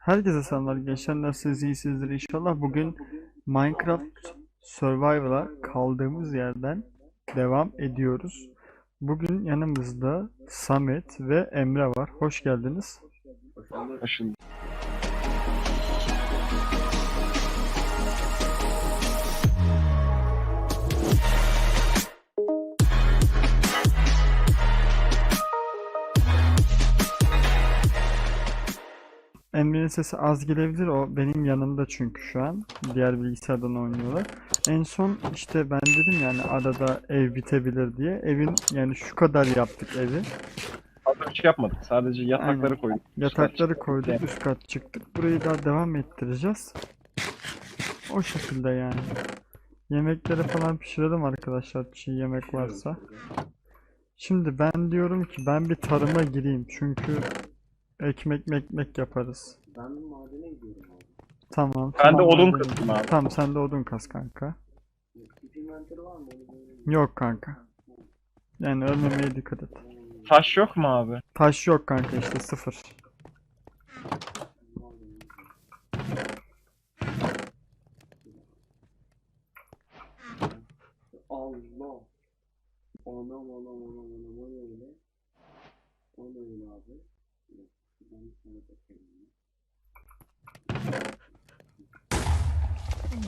Herkese selamlar gençler nasılsınız iyisinizdir inşallah bugün Minecraft Survival'a kaldığımız yerden devam ediyoruz. Bugün yanımızda Samet ve Emre var. Hoş geldiniz. Şimdi Emre'nin sesi az gelebilir o benim yanımda çünkü şu an. Diğer bilgisayardan oynuyorlar. En son işte ben dedim yani arada ev bitebilir diye. Evin yani şu kadar yaptık evi. fazla bir şey yapmadık. Sadece yatakları Aynen. koyduk. Yatakları koyduk, Evet. üst kat çıktık. Burayı daha devam ettireceğiz. O şekilde yani. Yemekleri falan pişirelim arkadaşlar, çiğ yemek varsa. Şimdi ben diyorum ki ben bir tarıma gireyim çünkü ekmek mekmek yaparız. Ben bir madene gidiyorum abi. Tamam, Ben de tamam, odun madem- kırdım abi. Tamam, sen de odun kas kanka. İnventörü var mı? Yok kanka. Yani ölmemeye dikkat et. Taş yok mu abi? Taş yok kanka işte sıfır. Allah. Anam anam anam anam o ne öyle? O ne öyle abi? Bir bir.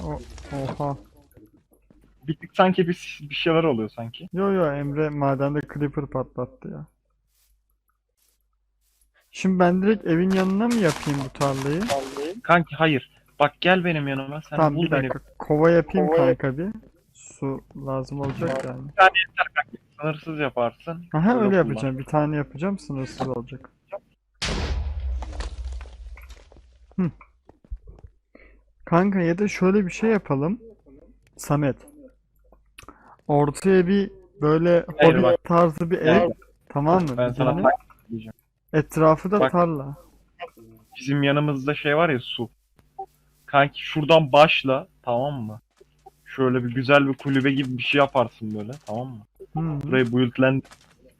O, oha. Bir tık sanki bir, bir şeyler oluyor sanki. Yo yo Emre madende creeper patlattı ya. Şimdi ben direkt evin yanına mı yapayım bu tarlayı? Kanki hayır. Bak gel benim yanıma. Sen Tamam bul bir beni. dakika. Kova yapayım Kova kanka bir. Su lazım olacak yani. Sınırsız yaparsın. Aha öyle yapacağım. Bir tane yapacağım sınırsız olacak. Hı. Kanka ya da şöyle bir şey yapalım. Samet. Ortaya bir böyle Hayır, bak. tarzı bir ev. Tamam mı? Ben sana tane. bak diyeceğim. Etrafı da Bak. tarla. Bizim yanımızda şey var ya su. Kanki şuradan başla tamam mı? Şöyle bir güzel bir kulübe gibi bir şey yaparsın böyle tamam mı? Hı. Burayı buildland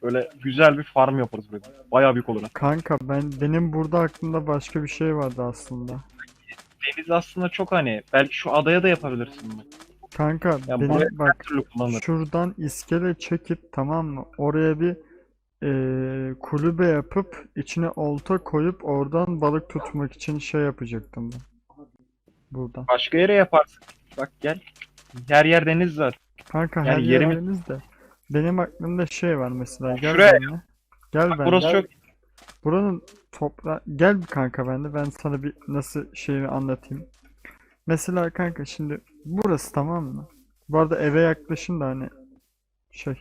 böyle güzel bir farm yaparız böyle. Bayağı büyük olur. Kanka ben benim burada aklımda başka bir şey vardı aslında. Deniz aslında çok hani belki şu adaya da yapabilirsin bunu. Kanka Ya benim buraya bak her türlü kullanılır. şuradan iskele çekip tamam mı? Oraya bir eee, kulübe yapıp içine olta koyup oradan balık tutmak için şey yapacaktım ben. Buradan. Başka yere yaparsın. Bak gel. Her yer deniz zaten. Kanka Yani her yerimi- yerimiz de. Benim aklımda şey var mesela. Gel Şuraya benimle. Gel ben. Burası çok Buranın topra gel bir kanka bende ben sana bir nasıl şeyini anlatayım. Mesela kanka şimdi burası tamam mı? Bu arada eve yaklaşın da hani şey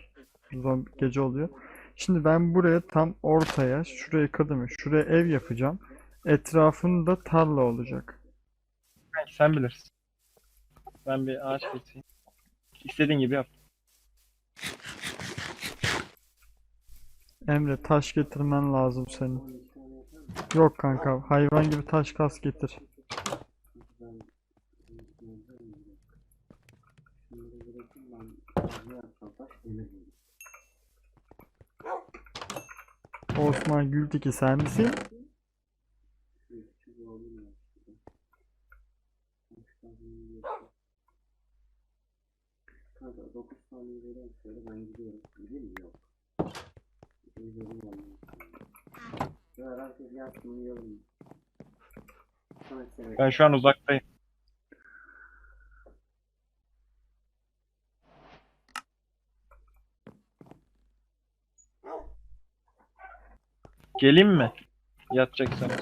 zombi gece oluyor. Şimdi ben buraya tam ortaya şuraya kadın şuraya ev yapacağım. Etrafında tarla olacak. Sen bilirsin. Ben bir ağaç keseyim. İstediğin gibi yap. Emre taş getirmen lazım senin. Yok kanka hayvan gibi taş kas getir. Osman Gülteki sen misin? Kanka 9 tane veriyorum şöyle ben gidiyorum. Herkes yiyelim. Sonra seni Ben şu an uzaktayım. Geleyim mi? Yatacaksanız.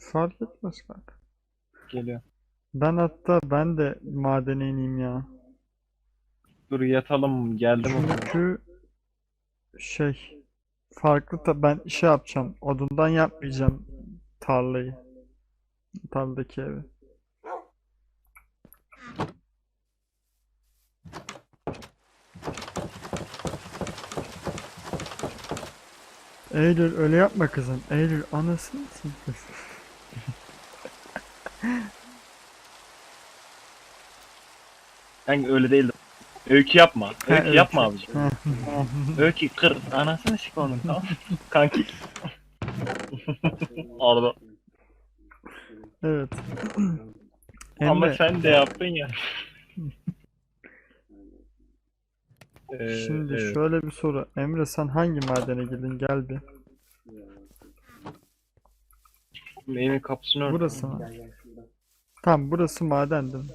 Fark etmez kanka. Geliyor. Ben hatta ben de madene ineyim ya. Dur yatalım. Geldim. Çünkü şey farklı da ben şey yapacağım. Odundan yapmayacağım tarlayı. Tarladaki evi. Eylül öyle yapma kızım. Eylül anasını mısın? Yani öyle değildi. Öykü yapma. Öykü öykü. yapma abicim. Öykü kır. Anasını sik onun tamam mı? Kanki. Arada. Evet. Ama Emre, sen de yaptın ya. Ee, şimdi evet. şöyle bir soru. Emre sen hangi madene girdin? Gel bir. Evin kapısını. Burası mı? Tamam burası maden değil mi?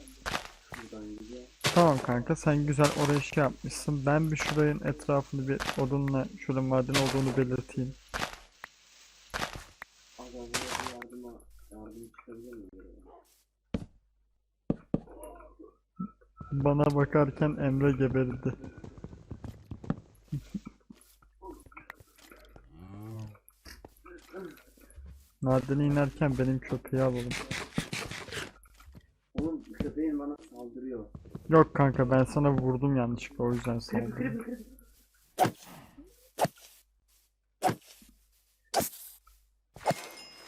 Tamam kanka sen güzel oraya şey yapmışsın. Ben bir şurayın etrafını bir odunla şöyle maden olduğunu belirteyim. Abi buraya bir yardıma yardım çıkabilir mi? buraya? Bana bakarken Emre geberdi. Madene inerken benim köpeği alalım. Oğlum köpeğin bana saldırıyor. Yok kanka ben sana vurdum yanlışlıkla o yüzden creeper.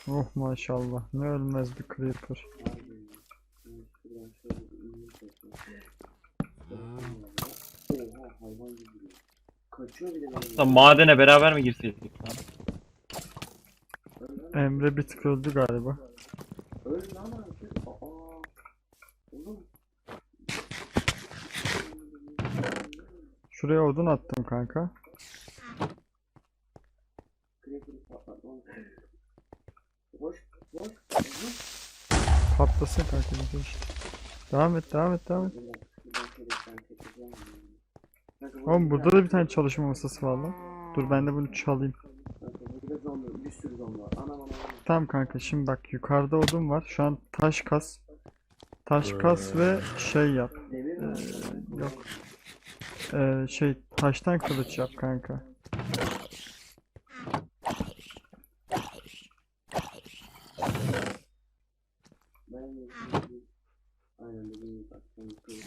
Oh maşallah ne ölmez bir creeper. Benim. madene beraber mi girseydik? lan? Lan. Emre bir tık öldü galiba. Öl lan artık. Aa. Oğlum. Şuraya odun attım kanka. Patlasın kanka işte. Devam et devam et devam et. Oğlum burada da bir tane çalışma masası var lan. Dur ben de bunu çalayım. Tamam kanka şimdi bak yukarıda odun var. Şu an taş kas. Taş kas ve şey yap. Ee, yok. Ee, şey taştan kılıç yap kanka. Ben de şimdi- Aynen dediğim gibi bak. Sen kılıç.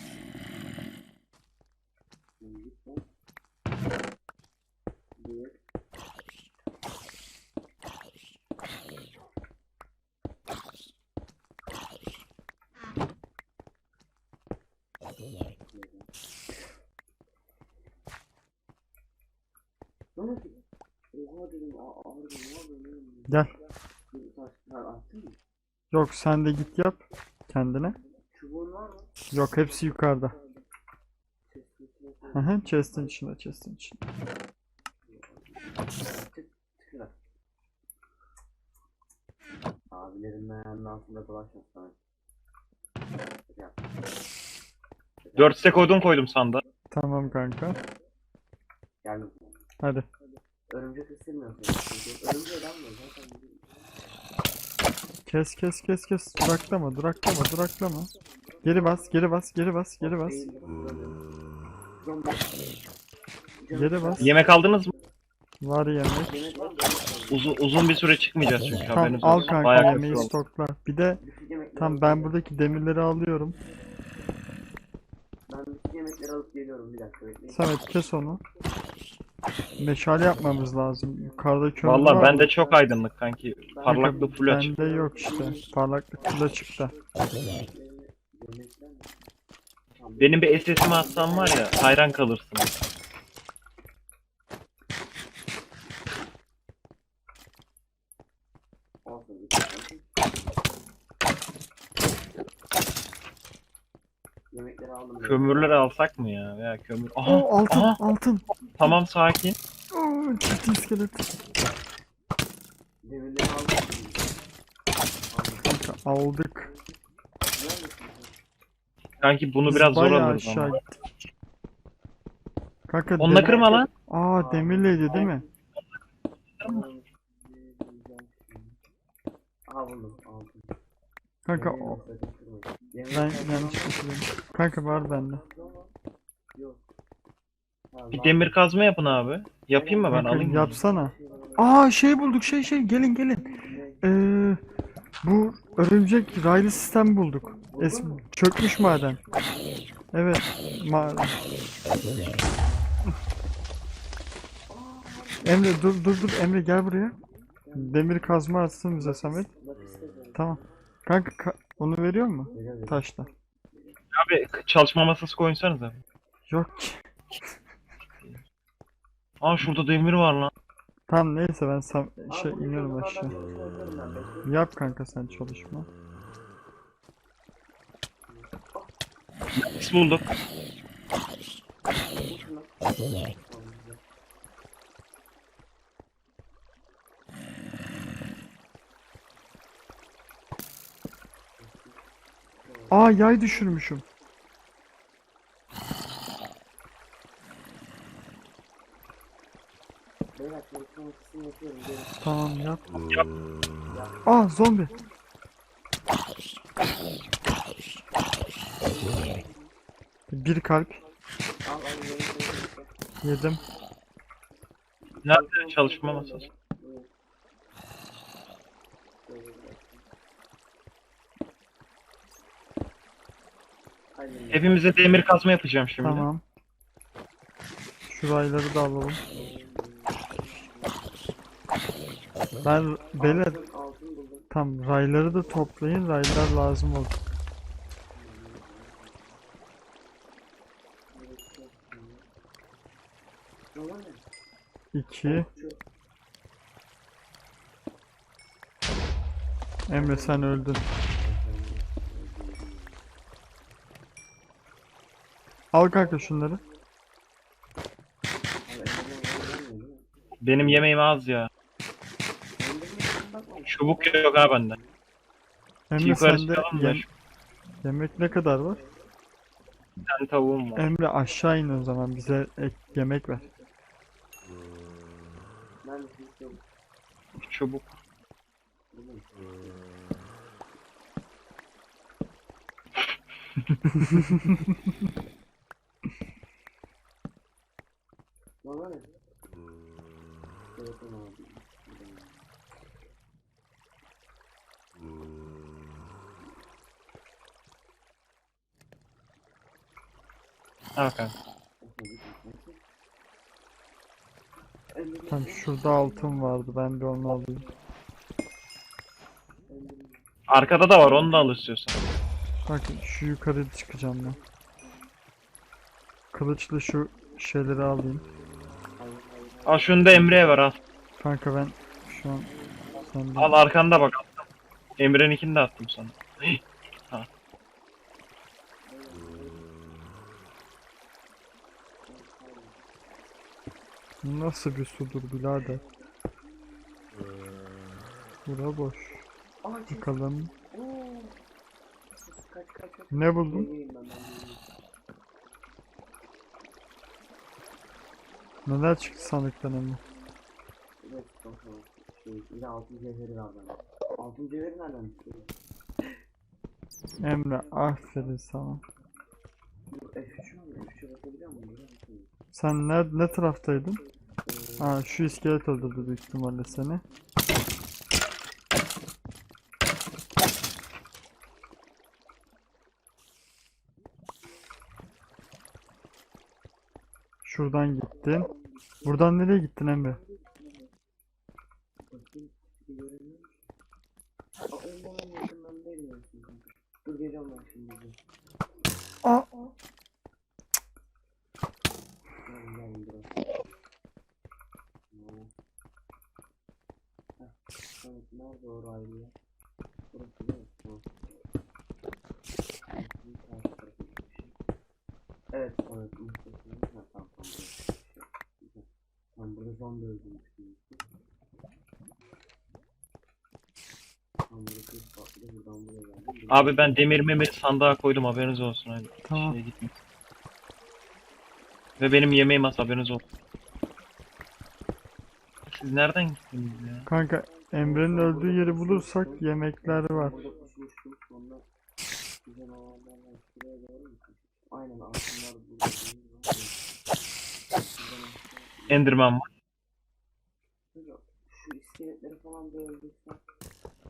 Sen git lan. Bir. Oha dedim? Gel. Yok sen de git yap kendine. Çubuğun var mı? Yok hepsi yukarıda. Hı chest'in içinde chest'in içinde. Abilerin ayağının altında dolaşma sana. Yap. 4 stek odun koydum sanda. Tamam kanka. Gelme. Hadi. Örümcek ısırmıyor seni. Örümcek almıyor zaten. Kes kes kes kes. Duraklama duraklama duraklama. Geri bas geri bas geri bas geri bas. Geri bas. Yemek aldınız mı? Var yemek. Uzun, uzun bir süre çıkmayacağız çünkü Tamam haberiniz al olsun. kanka Bayağı yemeği kötü oldu. stokla. Bir de tam ben buradaki demirleri alıyorum. Ben yemekleri alıp geliyorum bir dakika bekleyin. Samet kes onu. Meşale yapmamız lazım. Yukarıda kömür Valla var. bende çok aydınlık kanki. Parlaklık full açık. Bende yok işte. Parlaklık full? Tamam, Benim bir SS'imi atsam var ya hayran kalırsın. Yemekleri aldım. ben. Kömürleri alsak mı ya? Veya kömür. Aha, Oo altın aha, altın. tamam sakin. Oo ciddi iskelet. Demirleri aldım. Aldım. Kanka aldık. Sen? Kanki bunu Biz biraz zor bayağı alırız aşağı ama. gittik. Kanka Onunla demir- kırma lan. Aa demirleydi değil mi? Aha buldum. Kanka o. kırmayın. Ben yanlış düşündüm. Kanka var bende. Bir demir kazma yapın abi. Yapayım mı ben Kanka alayım mı? yapsana. Aa şey bulduk şey şey gelin gelin. Ee, bu örümcek raylı sistem bulduk. Es çökmüş maden. Evet. Ma Emre dur dur dur Emre gel buraya. Demir kazma atsın bize Samet. Tamam. Kanka ka- onu veriyor mu? Taşla. Abi çalışma masası koysanıza. Yok ki. Aa şurada demir var lan. Tamam neyse ben sam Abi şey iniyorum aşağı. Yap kanka sen çalışma. Biz bulduk. Bu şunu. Tamam, güzel. Aa yay düşürmüşüm. Tamam yap. Aa zombi. Bir kalp yedim. Nerede çalışma masası? Buyur. Şöyle bir dakika. Hadi yine. Hepimize demir kazma yapacağım şimdi. Tamam. Şu rayları da alalım. Ben beyler tam rayları da toplayın. Raylar lazım olur. Yalan ne? 2 Şu Emre sen öldün. Al kanka şunları. Benim yemeğim az ya. Çubuk yok ha bende. Emre Yukarı sende çıkalım da yem- yemek ne kadar var? Bir tane tavuğum var. Emre aşağı in o zaman bize ek yemek ver. Ben de. Çubuk. Var ya. Telefon. Ha kanka. Tam şurada altın vardı. Ben bir onu alayım. Arkada da var onu da al istiyorsan. Bakın şu yukarı çıkacağım ben. Kılıçlı şu şeyleri alayım. Al şunu da Emre'ye ver al. Kanka ben şu an sende. Al arkanda bak attım. Emre'ninkini de attım sana. Bu Nasıl bir sudur birader? Bura boş. Bakalım. Ne buldun? Geleyim ben ben geleyim. Neler çıktı sandıktan Emre? Evet bakalım. Şey, bir de altın cevheri var bende. Altın cevheri nereden çıkıyor? Emre aferin sana. Bu F3 mü? F3'e bakabiliyor muyum? Sen ne, ne taraftaydın? Ee, Ha şu iskelet öldürdü büyük ihtimalle seni. Şuradan gittin. Buradan nereye gittin Emre? Aa Evet. Evet, Tamam, burada zombi. Buradan- Abi ben demir memir sandığa koydum haberiniz olsun. Hadi. Tamam. Şeye gitmeyin. Ve benim yemeğim az haberiniz olsun. Siz nereden gittiniz ya? Kanka Emre'nin öldüğü yeri bulursak yemekler var. Aynen altınlar burada. Enderman var. Şu iskeletleri falan bir öldürsem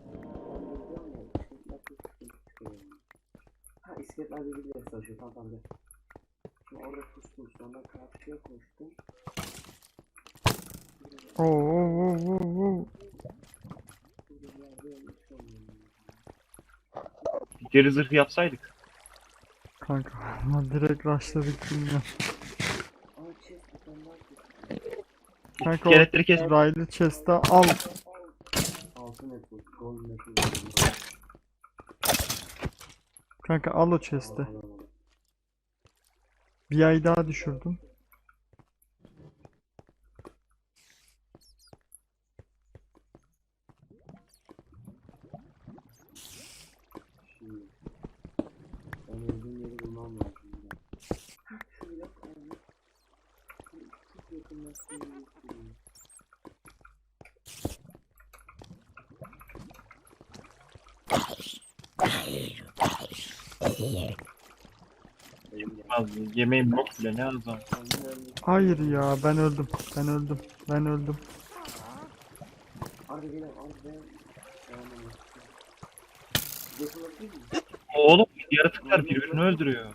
yani. Ha iskeletler birbirleriyle savaşıyor tamam tamam. Şimdi orada pustum sonra karşıya koştum. Oo, oo, oo, oo. Geri zırh yapsaydık. Kanka ama direkt rushladık bilmiyorum. Aa chest bir tane daha chest. Kanka o İskeletleri kes. raylı chest'e al. Altın apple, golden apple. Kanka al o chest'i. Bir ay daha düşürdüm. Az yemeğim yok bile ne azam. Hayır ya ben öldüm. Ben öldüm. Ben öldüm. Oğlum yaratıklar birbirini öldürüyor.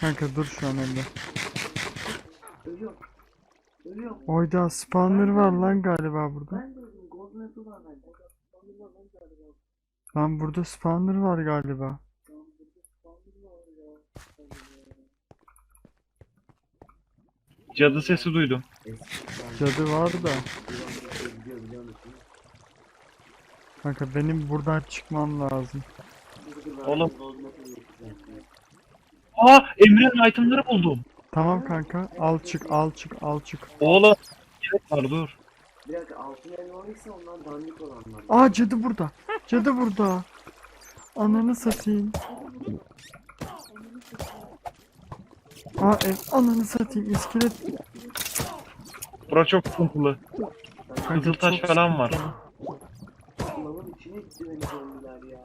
Kanka dur şu an önde. Oyda spawner var lan galiba burada. Ben de öldüm. Golden apple var bende. Lan burada spawner var galiba. Cadı sesi duydum. Cadı var da. Kanka benim buradan çıkmam lazım. Oğlum. Aa Emre'nin itemleri buldum. Tamam kanka al çık al çık al çık. Oğlum. Evet var dur. Bir dakika altın elma ise ondan dandik olanlar. Aa cadı burada. Cadı burada. Ananı satayım. Aa ev ananı satayım iskelet. Bura çok sıkıntılı. Kanka Kızıltaş çok falan var. Lavın içine gitti beni zombiler ya.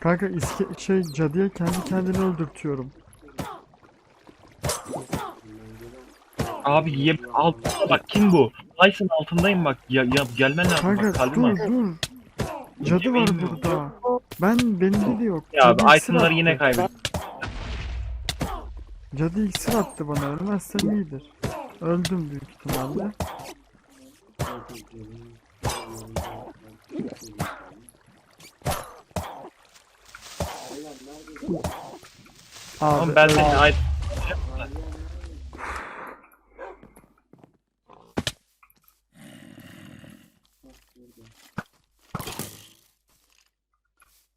Kanka iske şey cadıya kendi kendini öldürtüyorum. Abi yem altında bak kim bu? Tyson altındayım bak. Ya, ya gelmen lazım Kanka bak kalbim dur dur. Cadı var Yemeğim yok. burada. Ben benim de yok. Ya abi Cadı iksir yine attı. kaybettim. Cadı iksir attı bana ölmezsem iyidir. Öldüm büyük ihtimalle. Abi Ama ben öldüm. senin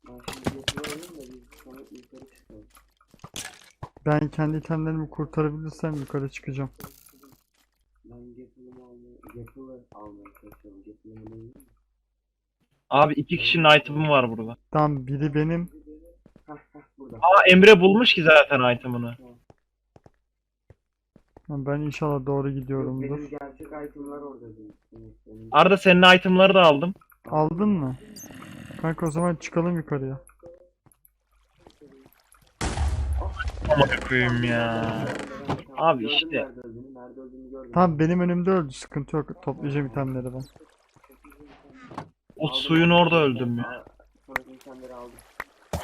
Ben şimdi yapılarım da biz sonra yukarı çıkalım. Ben kendi itemlerimi kurtarabilirsem yukarı çıkacağım. Ben almaya, almaya çalışıyorum. Abi iki kişinin item'i var burada. Tamam biri benim. Hah hah burada. Aa Emre bulmuş ki zaten item'ını. Ben inşallah doğru gidiyorumdur. benim gerçek itemler orada değil. Arda senin item'ları da aldım. Aldın mı? Kanka o zaman çıkalım yukarıya. Ama koyayım ya. Abi işte. Tamam benim önümde öldü. Sıkıntı yok. Toplayacağım itemleri ben. O suyun orada öldüm ya.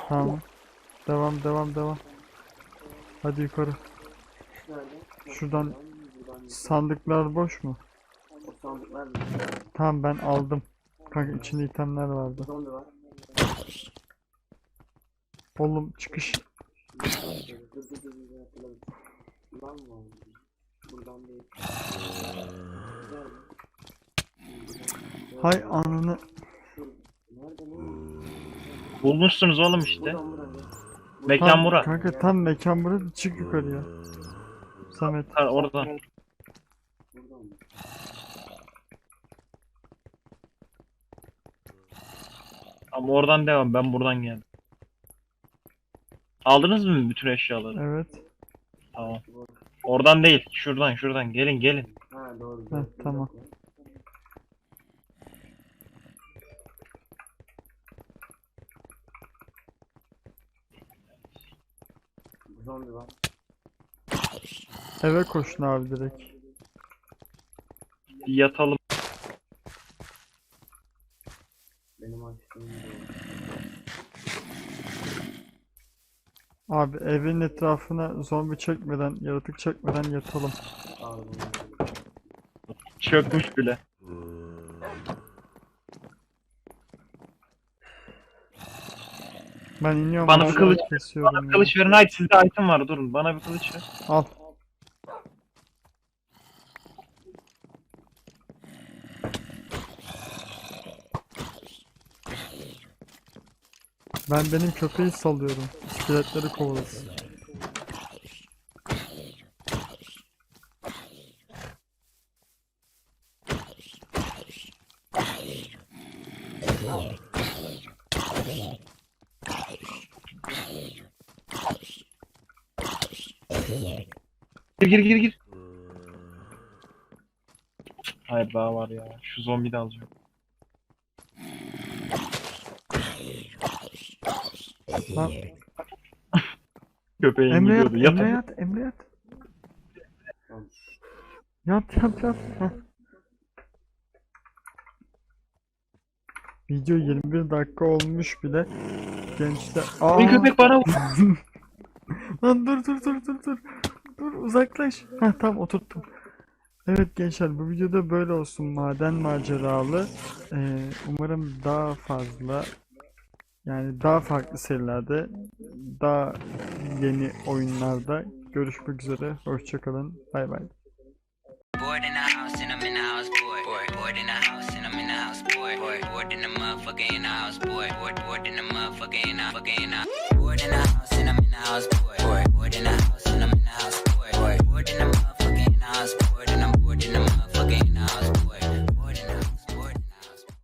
Tamam. Devam devam devam. Hadi yukarı. Şuradan Sandıklar boş mu? Sandıklar mı? Tamam ben aldım. Kanka içinde itemler vardı. Zombi var. Oğlum çıkış. Lan? Buradan değil. Hay nerede ne? Bulmuşsunuz oğlum işte. Buradan buradan. Mekan Tam, bura. kanka tam mekan burada. Çık yukarıya. Samet. Ha, oradan. Buradan Ama oradan devam. Ben buradan geldim. Aldınız mı bütün eşyaları? Evet. Tamam. Oradan değil. Şuradan şuradan. Gelin gelin. Ha doğru. Heh, tamam. Zombi var. Eve koşun abi direkt. Bir yatalım. Benim açtığım. Abi evin etrafına zombi çekmeden, yaratık çekmeden yatalım. Pardon. Çökmüş bile. Ben iniyorum. Bana aşağı kılıç- kesiyorum Bana ya. kılıç verin. Hayır sizde item var durun. Bana bir kılıç ver. Al. Ben benim köpeği salıyorum. İskeletleri kovalasın. Gir gir gir gir. Hayır daha var ya. Şu zombi de alacağım. Lan, Köpeğin Emre yat, gidiyordu. Yat Emre yat, Emre yat. Yat yat yat. Heh. Video 21 dakika olmuş bile. Gençler. Aa. Benim köpek bana vur. Lan dur dur dur dur dur. Dur uzaklaş. Heh tamam oturttum. Evet gençler bu videoda böyle olsun maden maceralı. Ee, umarım daha fazla yani daha farklı serilerde, daha yeni oyunlarda görüşmek üzere. Hoşçakalın. Bay bay. Bored in the house and I'm in the house, boy. Bored, in the house and I'm in the house, boy. Bored, in the motherfucker house, boy. Bored, in the motherfucker house, boy.